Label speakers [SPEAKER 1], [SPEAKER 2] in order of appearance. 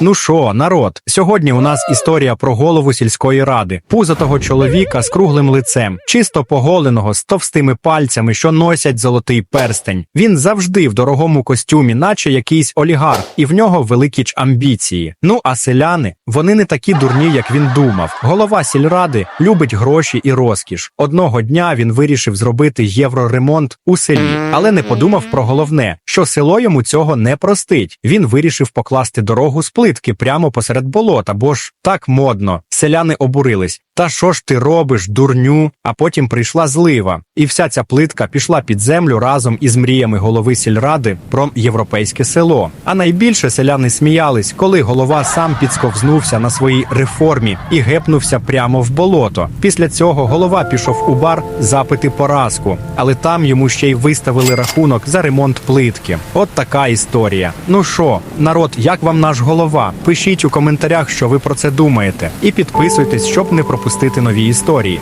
[SPEAKER 1] Ну що, народ, сьогодні у нас історія про голову сільської ради, пузатого чоловіка з круглим лицем, чисто поголеного, з товстими пальцями, що носять золотий перстень. Він завжди в дорогому костюмі, наче якийсь олігарх, і в нього великі ж амбіції. Ну а селяни, вони не такі дурні, як він думав. Голова сільради любить гроші і розкіш. Одного дня він вирішив зробити євроремонт у селі, але не подумав про головне, що село йому цього не простить. Він вирішив покласти дорогу з плитки прямо посеред болота, бо ж так модно. Селяни обурились. Та що ж ти робиш, дурню? А потім прийшла злива, і вся ця плитка пішла під землю разом із мріями голови сільради про європейське село. А найбільше селяни сміялись, коли голова сам підсковзнувся на своїй реформі і гепнувся прямо в болото. Після цього голова пішов у бар запити поразку, але там йому ще й виставили рахунок за ремонт плитки. От така історія. Ну що, народ, як вам наш голова? Пишіть у коментарях, що ви про це думаєте, і підписуйтесь, щоб не пропустити нові історії.